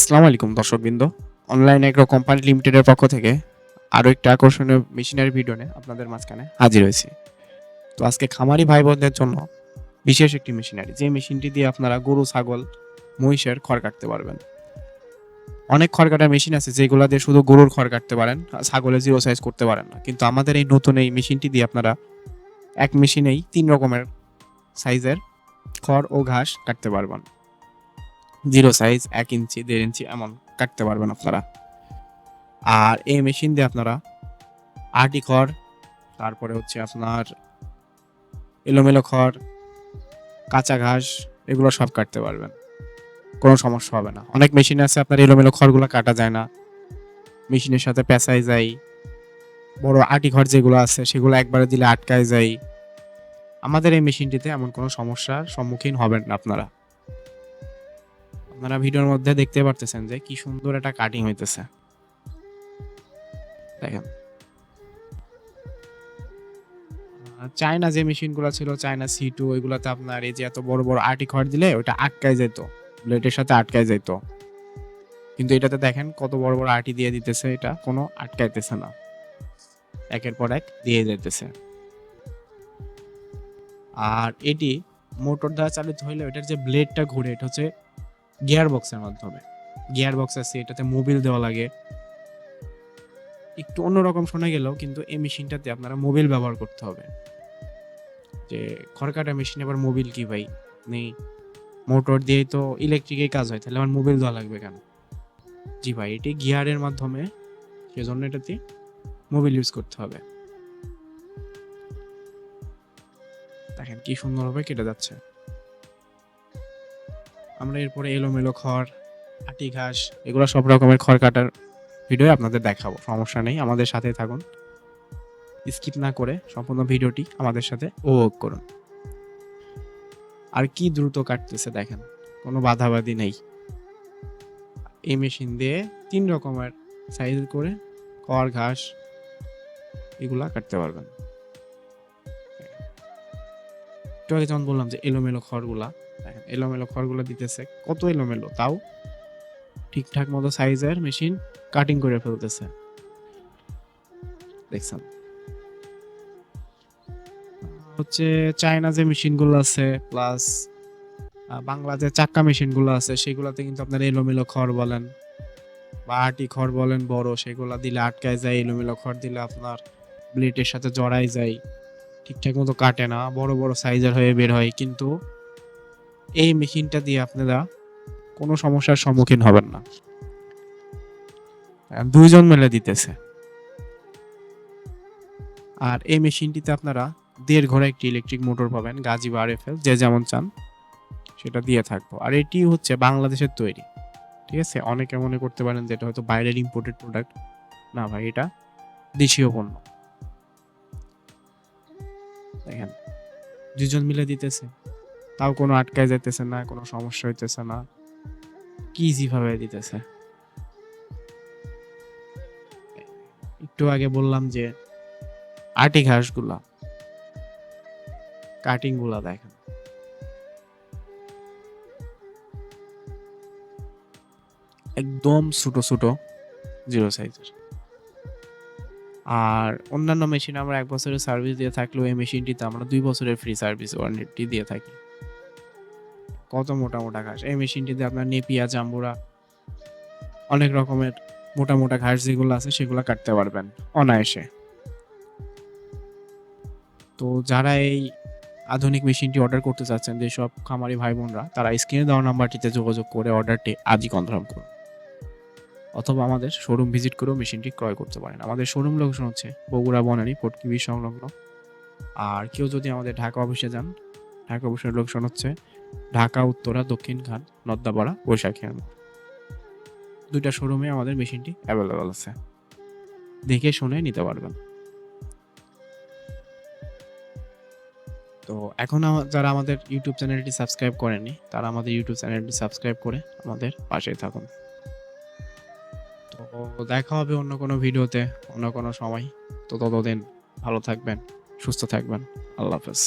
আসসালামু আলাইকুম দর্শকবৃন্দ। অনলাইন এগ্রো কোম্পানি লিমিটেডের পক্ষ থেকে আরও একটা আকর্ষণীয় মেশিনারি ভিডিও নিয়ে আপনাদের মাঝখানে হাজির হয়েছি। তো আজকে খামারি ভাই বোনদের জন্য বিশেষ একটি মেশিনারি যে মেশিনটি দিয়ে আপনারা গরু, ছাগল, মহিষের খড় কাটতে পারবেন। অনেক খড় কাটার মেশিন আছে যেগুলো দিয়ে শুধু গরুর খড় কাটতে পারেন ছাগলের জিরো সাইজ করতে পারেন না। কিন্তু আমাদের এই নতুন এই মেশিনটি দিয়ে আপনারা এক মেশিনেই তিন রকমের সাইজের খড় ও ঘাস কাটতে পারবেন। জিরো সাইজ এক ইঞ্চি দেড় ইঞ্চি এমন কাটতে পারবেন আপনারা। আর এই মেশিন দিয়ে আপনারা আটি খড় তারপরে হচ্ছে আপনার এলোমেলো খড়, কাঁচা ঘাস, এগুলো সব কাটতে পারবেন। কোনো সমস্যা হবে না। অনেক মেশিন আছে আপনার এলোমেলো খড়গুলো কাটা যায় না। মেশিনের সাথে পেঁচাই যায়। বড় আটি খড় যেগুলো আছে, সেগুলো একবারে দিলে আটকায় যায়। আমাদের এই মেশিনটিতে এমন কোনো সমস্যার সম্মুখীন হবেন না আপনারা। আপনারা ভিডিওর মধ্যে দেখতে পারতেছেন যে কি সুন্দর একটা কাটিং হইতেছে। দেখেন। চায়না যে মেশিনগুলো ছিল চায়না সি টু ওইগুলোতে আপনার এই যে এত বড় বড় আটি খড় দিলে ওটা আটকায় যেত। ব্লেডের সাথে আটকায় যেত। কিন্তু এটাতে দেখেন কত বড় বড় আটি দিয়ে দিতেছে, এটা কোনো আটকাইতেছে না। একের পর এক দিয়ে যেতেছে আর এটি মোটর দ্বারা চালিত হইলে এটার যে ব্লেডটা ঘুরে, এটা হচ্ছে গিয়ার বক্সের মাধ্যমে। গিয়ার বক্স আছে এটাতে মোবিল দেওয়া লাগে। একটু অন্যরকম শোনা গেলেও কিন্তু এই মেশিনটাতে আপনারা মোবিল ব্যবহার করতে হবে। যে খড়কাটা মেশিন আবার মোবিল কি ভাই? নেই। মোটর দিয়েই তো ইলেকট্রিকেই কাজ হয়, তাহলে আমার মোবিল দেওয়া লাগবে কেন? জি ভাই, এটি গিয়ারের মাধ্যমে, সেজন্য এটাতে মোবিল ইউজ করতে হবে। দেখেন কি সুন্দরভাবে কেটে যাচ্ছে। আমরা এরপরে এলোমেলো খড়, আটি ঘাস, এগুলো সব রকমের খড় কাটার ভিডিও আপনাদের দেখাবো। সমস্যা নেই, আমাদের সাথে থাকুন। স্কিপ না করে সম্পূর্ণ ভিডিওটি আমাদের সাথে উপভোগ করুন। আর কি দ্রুত কাটতেছে দেখেন, কোনো বাধাবাধি নেই। এই মেশিন দিয়ে তিন রকমের সাইজ করে খড়, ঘাস এগুলা কাটতে পারবেন। একটু আগে যেমন বললাম যে এলোমেলো খড়গুলা দেখেন, এলোমেলো খড়গুলো দিতেছে। কত এলোমেলো, তাও ঠিকঠাক মতো সাইজের মেশিন কাটিং করে ফেলতেছে। দেখছেন? হচ্ছে চায়না যে মেশিনগুলো আছে প্লাস বাংলা যে চাক্কা মেশিনগুলো আছে, সেগুলোতে কিন্তু আপনার এলোমেলো খড় বলেন বা আটি খড় বলেন, বড়, সেগুলো দিলে আটকায় যায়, এলোমেলো খড় দিলে আপনার ব্লেডের সাথে জড়াই যায়। ঠিকঠাক মতো কাটে না, বড় বড় সাইজের হয়ে বের হয়, কিন্তু এই মেশিনটা দিয়ে আপনারা কোনো সমস্যার সম্মুখীন হবেন না। দুইজন মিলে দিতেছে। আর এই মেশিনটিতে আপনারা দেড় ঘোড়া একটি ইলেকট্রিক মোটর পাবেন গাজি বা আরএফএল যে যেমন চান সেটা দিয়ে থাকব। আর এটি হচ্ছে বাংলাদেশের তৈরি, ঠিক আছে? অনেকে মনে করতে পারেন যে এটা হয়তো বাইরের ইম্পোর্টেড প্রোডাক্ট না ভাই, এটা দেশীয় পণ্য। দেখেন দুজন মিলে দিতেছে। তাও কোনো আটকায় যাইতেছে না, কোনো সমস্যা হইতেছে না। কি ভাবে দিতেছে? একটু আগে বললাম যে, আটি ঘাসগুলা কাটিংগুলা দেখেন। একদম ছোট ছোট জিরো সাইজের আর অন্যান্য মেশিন আমরা এক বছরের সার্ভিস দিয়ে থাকলেও এই মেশিনটিতে আমরা দুই বছরের ফ্রি সার্ভিস ওয়ারেন্টি দিয়ে থাকি। কত মোটা মোটা ঘাস। এই মেশিনটিতে আপনার নেপিয়া, জাম্বুরা, অনেক রকমের মোটা মোটা ঘাস যেগুলো আছে সেগুলো কাটতে পারবেন অনায়াসে। তো যারা এই আধুনিক মেশিনটি অর্ডার করতে চাচ্ছেন, যেসব খামারি ভাই বোনরা তারা স্ক্রিনে দেওয়া নাম্বারটিতে যোগাযোগ করে অর্ডারটি আজই কনফার্ম করুন। অথবা আমাদের শোরুম ভিজিট করেও মেশিনটি ক্রয় করতে পারেন। আমাদের শোরুম লোকেশন হচ্ছে বগুড়া বনানী ফটকিবি সংলগ্ন। আর কেউ যদি আমাদের ঢাকা অফিসে যান, ঢাকা অফিসের লোকেশন হচ্ছে ঢাকা, উত্তরা, দক্ষিণ খান নদ্দাপাড়া, বৈশাখী দুইটা শোরুমে আমাদের মেশিনটি অ্যাভেলেবেল আছে। দেখে শুনে নিতে পারবেন। তো এখন যারা আমাদের ইউটিউব চ্যানেলটি সাবস্ক্রাইব করেনি তারা আমাদের ইউটিউব চ্যানেলটি সাবস্ক্রাইব করে আমাদের পাশেই থাকুন। তো দেখা হবে অন্য কোনো ভিডিওতে, অন্য কোনো সময়। তো ততদিন ভালো থাকবেন, সুস্থ থাকবেন। আল্লাহ হাফেজ।